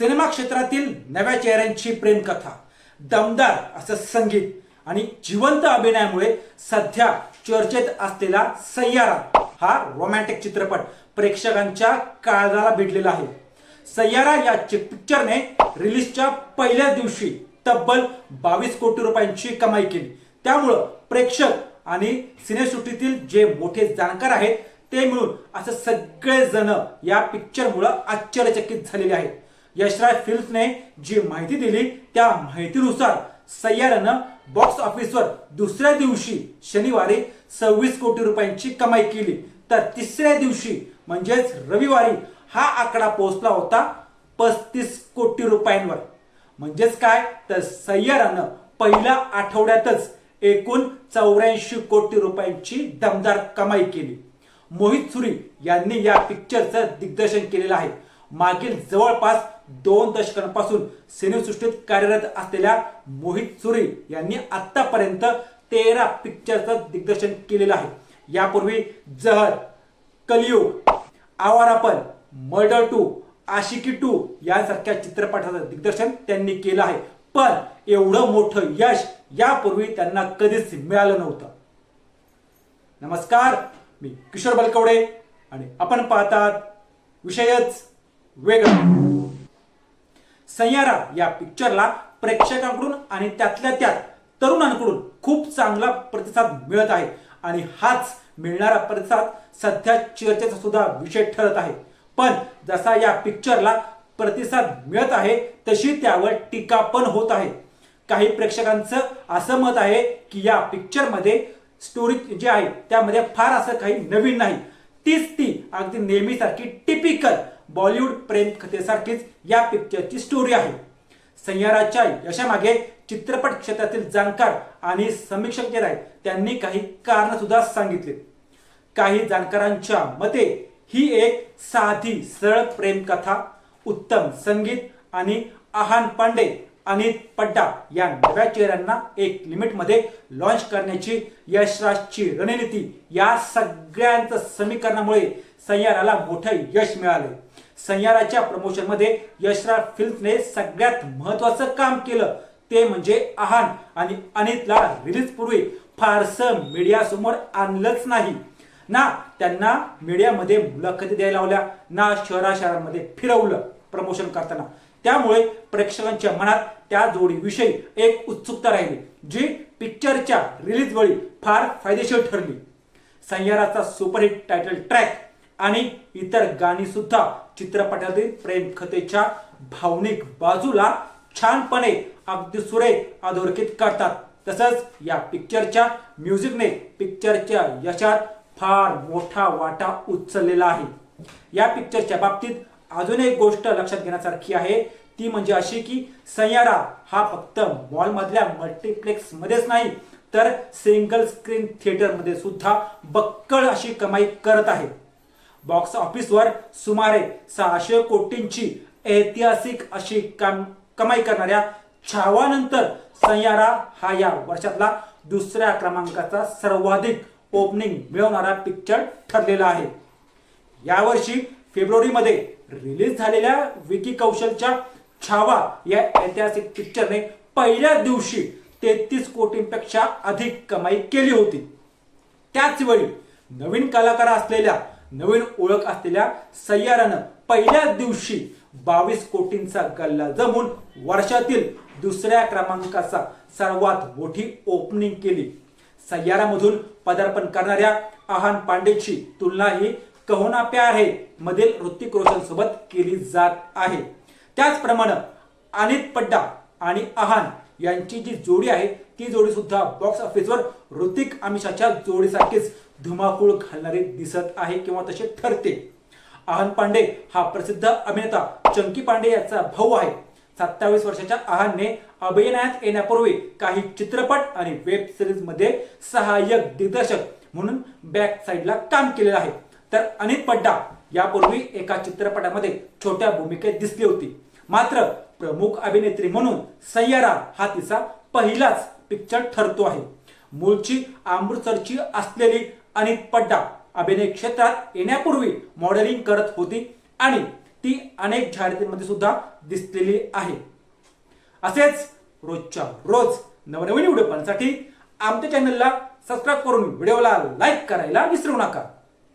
Cinema क्षेत्रातील नव्या चेहऱ्यांची प्रेमकथा दमदार असं संगीत आणि जिवंत अभिनयामुळे सध्या चर्चेत असलेला सय्यारा हा रोमॅन्टिक चित्रपट प्रेक्षकांच्या काळजाला भिडलेला आहे. सय्यारा या पिक्चरने रिलीजच्या पहिल्याच दिवशी तब्बल बावीस कोटी रुपयांची कमाई केली. त्यामुळं प्रेक्षक आणि सिनेसृष्टीतील जे मोठे जाणकार आहेत ते मिळून असं सगळेजण या पिक्चरमुळं आश्चर्यचकित झालेले आहेत. यशराज फिल्म्सने जी माहिती दिली त्या माहितीनुसार सय्यारानं बॉक्स ऑफिसवर दुसऱ्या दिवशी शनिवारी सव्वीस कोटी रुपयांची कमाई केली. तर तिसऱ्या दिवशी म्हणजेच रविवारी हा आकडा पोहोचला होता पस्तीस कोटी रुपयांवर. म्हणजेच काय? तर सय्यारानं पहिल्या आठवड्यातच एकूण चौऱ्याऐंशी कोटी रुपयांची दमदार कमाई केली. मोहित सुरी यांनी या पिक्चरचं दिग्दर्शन केलेलं आहे. मागील जवळपास दोन दशकांपासून सिनेसृष्टीत कार्यरत असलेल्या मोहित सुरी यांनी आतापर्यंत तेरा पिक्चरचं दिग्दर्शन केलेलं आहे. यापूर्वी Zeher Kalyug Awarapan murder two Aashiqui two यासारख्या चित्रपटाचं दिग्दर्शन त्यांनी केलं आहे. पण एवढं मोठं यश यापूर्वी त्यांना कधीच मिळालं नव्हतं. नमस्कार मी किशोर बलकवडे आणि आपण पाहतात विषयच. वेगळा. सय्यारा या पिक्चरला प्रेक्षकांकडून आणि त्यातल्या त्यात तरुणांकडून खूप चांगला प्रतिसाद मिळत आहे. आणि हाच मिळणारा प्रतिसाद सध्या चर्चेचा सुद्धा विषय ठरत आहे. पण जसा या पिक्चरला प्रतिसाद मिळत आहे तशी त्यावर टीका पण होत आहे. काही प्रेक्षकांचं असं मत आहे की या पिक्चरमध्ये स्टोरी जी आहे त्यामध्ये फार असं काही नवीन नाही. तीच ती अगदी नेहमीसारखी टिपिकल बॉलिवूड प्रेम कथेसारखीच या पिक्चरची स्टोरी आहे. सय्याराच्या यशामागे चित्रपट क्षेत्रातील जाणकार आणि समीक्षक जे आहेत त्यांनी काही कारण सुद्धा सांगितले. काही जाणकारांच्या मते ही एक साधी सरळ प्रेम कथा उत्तम संगीत आणि आहान पांडे आणि पड्डा या नव्या चेहऱ्यांना एक लिमिटमध्ये लॉन्च करण्याची यशराजची रणनीती या सगळ्यांचं समीकरणामुळे सय्याराला मोठं यश मिळाले. सय्याराच्या प्रमोशनमध्ये यशराज फिल्म्सने सगळ्यात महत्वाचं काम केलं. ते म्हणजे आहान आणि अनितला रिलीज पूर्वी फारसं मीडियासमोर आणलंच नाही. ना त्यांना मीडियामध्ये मुलाखती द्यायला लावल्या ना शहरा शहरांमध्ये फिरवलं प्रमोशन करताना. त्यामुळे प्रेक्षकांच्या मनात त्या जोडीविषयी एक उत्सुकता राहिली जी पिक्चरच्या रिलीजवेळी फार फायदेशीर ठरली. सय्याराचा सुपरहिट टायटल ट्रॅक आणि इतर गाणी सुद्धा चित्रपटातील प्रेमकथेच्या भावनिक बाजूला छानपणे अगदी सुरेख अधोरेखित करतात. तसंच या पिक्चरच्या म्युझिकने पिक्चरच्या यशात फार मोठा वाटा उचललेला आहे. या पिक्चरच्या बाबतीत अजून एक गोष्ट लक्षात घेण्यासारखी आहे. ती म्हणजे अशी की सयारा हा फक्त मॉलमधल्या मल्टिप्लेक्स मध्येच नाही तर सिंगल स्क्रीन थिएटरमध्ये सुद्धा बक्कळ अशी कमाई करत आहे. बॉक्स ऑफिसवर सुमारे सहाशे कोटींची ऐतिहासिक अशी काम कमाई करणाऱ्या छावानंतर सय्यारा हा या वर्षातला दुसऱ्या क्रमांकाचा सर्वाधिक ओपनिंग मिळवणारा पिक्चर ठरलेला आहे. यावर्षी फेब्रुवारीमध्ये रिलीज झालेल्या विकी कौशलच्या छावा या ऐतिहासिक पिक्चरने पहिल्या दिवशी तेहतीस कोटींपेक्षा अधिक कमाई केली होती. त्याचवेळी नवीन कलाकार असलेल्या नवीन ओळख असलेल्या सय्यारानं पहिल्याच दिवशी बावीस कोटींचा गल्ला जमून वर्षातील दुसऱ्या क्रमांकाचा सर्वात मोठी ओपनिंग केली. सय्यारामधून पदार्पण करणाऱ्या आहान पांडेची तुलना ही कहोना प्यार है मधील ऋतिक रोशन सोबत केली जात आहे. त्याचप्रमाणे अनित पड्डा आणि आहान यांची जी जोडी आहे ती जोडी सुद्धा बॉक्स ऑफिसवर ऋतिक आमिषाच्या जोडीसारखीच धुमाकूळ घालणारी दिसत आहे किंवा तसे ठरते. आहान पांडे हा प्रसिद्ध अभिनेता चंकी पांडे याचा भाऊ आहे. सत्तावीस वर्षाच्या आहानने अभिनयात येण्यापूर्वी काही चित्रपट आणि वेब सिरीजमध्ये सहाय्यक दिग्दर्शक म्हणून बॅक साईडला काम केलेलं आहे. तर अनित पड्डा यापूर्वी एका चित्रपटामध्ये छोट्या भूमिकेत दिसली होती. मात्र प्रमुख अभिनेत्री म्हणून सय्यारा हा तिचा पहिलाच पिक्चर ठरतो आहे. मूळची अमृतसरची असलेली अनित पड्डा अभिनय क्षेत्रात येण्यापूर्वी मॉडेलिंग करत होती आणि ती अनेक जाहिरातींमध्ये सुद्धा दिसलेली आहे. असेच रोजच्या रोज नवनवीन व्हिडिओ पाहण्यासाठी आमच्या चॅनलला सबस्क्राईब करून व्हिडिओला लाईक करायला विसरू नका.